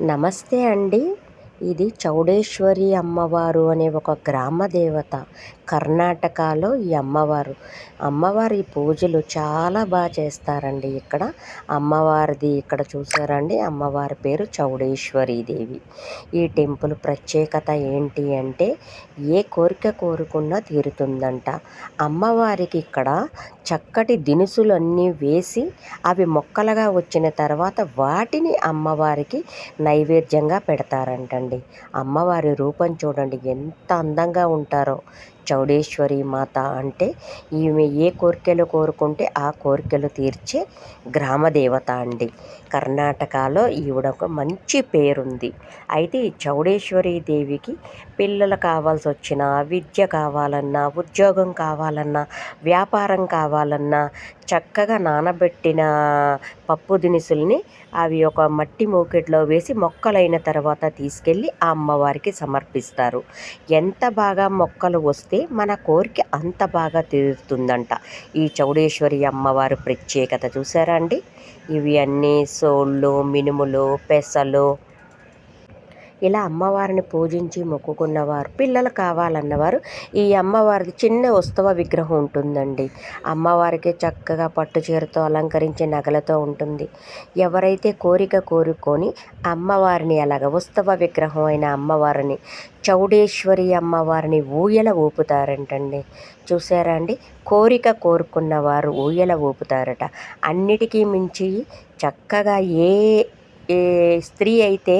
నమస్తే అండి. ఇది చౌడేశ్వరి అమ్మవారు అనే ఒక గ్రామ దేవత కర్ణాటకలో ఈ అమ్మవారు. అమ్మవారి పూజలు చాలా బాగా చేస్తారండి ఇక్కడ. అమ్మవారిది ఇక్కడ చూసారండి? అమ్మవారి పేరు చౌడేశ్వరి దేవి. ఈ టెంపుల్ ప్రత్యేకత ఏంటి అంటే ఏ కోరిక కోరుకున్నా తీరుతుందంట. అమ్మవారికి ఇక్కడ చక్కటి దినుసులన్నీ వేసి అవి మొక్కలుగా వచ్చిన తర్వాత వాటిని అమ్మవారికి నైవేద్యంగా పెడతారంటండి. అమ్మవారి రూపం చూడండి. ఎంత అందంగా ఉంటారో. చౌడేశ్వరి మాత అంటే ఈమె ఏ కోరికలు కోరుకుంటే ఆ కోరికలు తీర్చే గ్రామదేవత అండి. కర్ణాటకలో ఈవిడ ఒక మంచి పేరుంది. అయితే ఈ చౌడేశ్వరి దేవికి పిల్లలు కావాల్సి వచ్చిన విద్య కావాలన్నా ఉద్యోగం కావాలన్నా వ్యాపారం కావాలన్నా చక్కగా నానబెట్టిన పప్పు దినుసుల్ని అవి ఒక మట్టి మూకెట్లో వేసి మొక్కలైన తర్వాత తీసుకెళ్ళి ఆ అమ్మవారికి సమర్పిస్తారు. ఎంత బాగా మొక్కలు వస్తే మన కోరిక అంత బాగా తీరుతుందంట. ఈ చౌడేశ్వరి అమ్మవారి ప్రత్యేకత చూసారా అండి? ఇవి అన్నీ సోళ్ళు మినుములు పెసలు ఇలా అమ్మవారిని పూజించి మొక్కుకున్నవారు పిల్లలు కావాలన్నవారు ఈ అమ్మవారికి చిన్న ఉత్సవ విగ్రహం ఉంటుందండి. అమ్మవారికి చక్కగా పట్టు చీరతో అలంకరించే నగలతో ఉంటుంది. ఎవరైతే కోరిక కోరుకొని అమ్మవారిని అలాగ ఉత్సవ విగ్రహం అయిన అమ్మవారిని చౌడేశ్వరి అమ్మవారిని ఊయల ఊపుతారంటండి. చూసారా అండి? కోరిక కోరుకున్నవారు ఊయల ఊపుతారట. అన్నిటికీ మించి చక్కగా ఏ ఏ స్త్రీ అయితే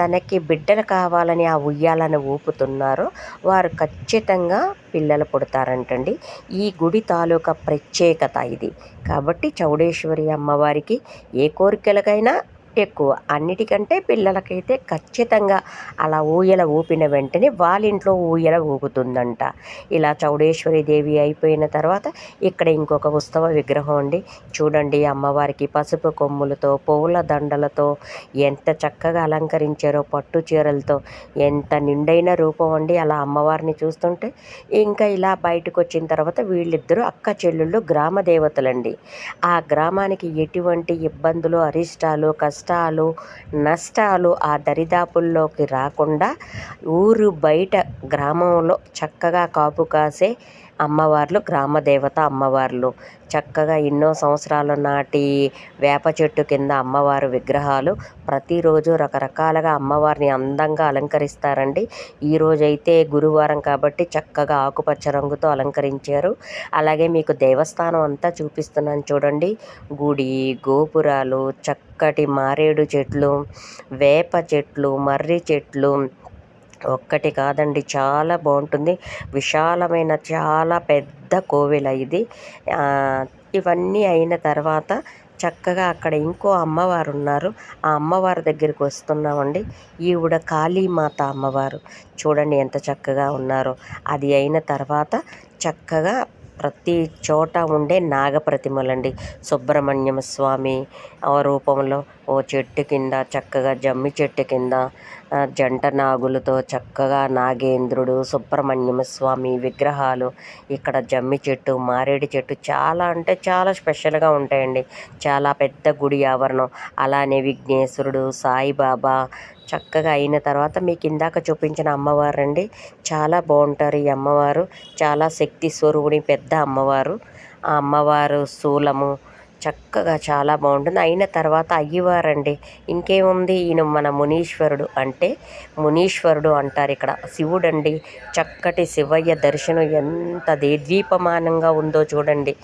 తనకి బిడ్డలు కావాలని ఆ ఉయ్యాలను ఊపుతున్నారో వారు ఖచ్చితంగా పిల్లలు పుడతారంటండి. ఈ గుడి తాలూకా ప్రత్యేకత ఇది. కాబట్టి చౌడేశ్వరి అమ్మవారికి ఏ కోరికలకైనా ఎక్కువ. అన్నిటికంటే పిల్లలకైతే ఖచ్చితంగా అలా ఊయల ఊపిన వెంటనే వాళ్ళ ఇంట్లో ఊయల ఊగుతుందంట. ఇలా చౌడేశ్వరి దేవి అయిపోయిన తర్వాత ఇక్కడ ఇంకొక ఉత్సవ విగ్రహం అండి. చూడండి అమ్మవారికి పసుపు కొమ్ములతో పువ్వుల దండలతో ఎంత చక్కగా అలంకరించారో పట్టు చీరలతో. ఎంత నిండైన రూపం అండి అలా అమ్మవారిని చూస్తుంటే. ఇంకా ఇలా బయటకు వచ్చిన తర్వాత వీళ్ళిద్దరూ అక్క చెల్లెళ్ళు గ్రామ దేవతలండి ఆ గ్రామానికి ఎటువంటి ఇబ్బందులు అరిష్టాలు కష్టాలు కష్టాలు నష్టాలు ఆ దరిదాపుల్లోకి రాకుండా ఊరు బయట గ్రామంలో చక్కగా కాపు కాసే అమ్మవార్లు గ్రామదేవత అమ్మవార్లు. చక్కగా ఎన్నో సంవత్సరాల నాటి వేప చెట్టు కింద అమ్మవారు విగ్రహాలు. ప్రతిరోజు రకరకాలుగా అమ్మవారిని అందంగా అలంకరిస్తారండి. ఈరోజైతే గురువారం కాబట్టి చక్కగా ఆకుపచ్చ రంగుతో అలంకరించారు. అలాగే మీకు దేవస్థానం అంతా చూపిస్తున్నాను చూడండి. గుడి గోపురాలు చక్కటి మారేడు చెట్లు వేప చెట్లు మర్రి చెట్లు ఒక్కటి కాదండి. చాలా బాగుంటుంది. విశాలమైన చాలా పెద్ద కోవెల ఇది. ఇవన్నీ అయిన తర్వాత చక్కగా అక్కడ ఇంకో అమ్మవారు ఉన్నారు ఆ అమ్మవారి దగ్గరికి వస్తున్నామండి. ఈవిడ కాళీమాత అమ్మవారు. చూడండి ఎంత చక్కగా ఉన్నారో. అది అయిన తర్వాత చక్కగా ప్రతి చోట ఉండే నాగప్రతిమలండి. సుబ్రహ్మణ్యం స్వామి రూపంలో ఓ చెట్టు కింద చక్కగా జమ్మి చెట్టు కింద జంట నాగులతో చక్కగా నాగేంద్రుడు సుబ్రహ్మణ్యం స్వామి విగ్రహాలు ఇక్కడ జమ్మి చెట్టు మారేడు చెట్టు చాలా అంటే చాలా స్పెషల్గా ఉంటాయండి. చాలా పెద్ద గుడి ఆవరణం. అలానే విఘ్నేశ్వరుడు సాయిబాబా చక్కగా అయిన తర్వాత మీకు ఇందాక చూపించిన అమ్మవారు అండి చాలా బాగుంటారు ఈ అమ్మవారు. చాలా శక్తి స్వరూపుని పెద్ద అమ్మవారు. ఆ అమ్మవారు శూలము చక్కగా చాలా బాగుంటుంది. అయిన తర్వాత అయ్యవారండి. ఇంకేముంది? ఈయన మన మునీశ్వరుడు అంటే మునీశ్వరుడు అంటారు ఇక్కడ. శివుడండి. చక్కటి శివయ్య దర్శనం ఎంత దేదీపమానంగా ఉందో చూడండి.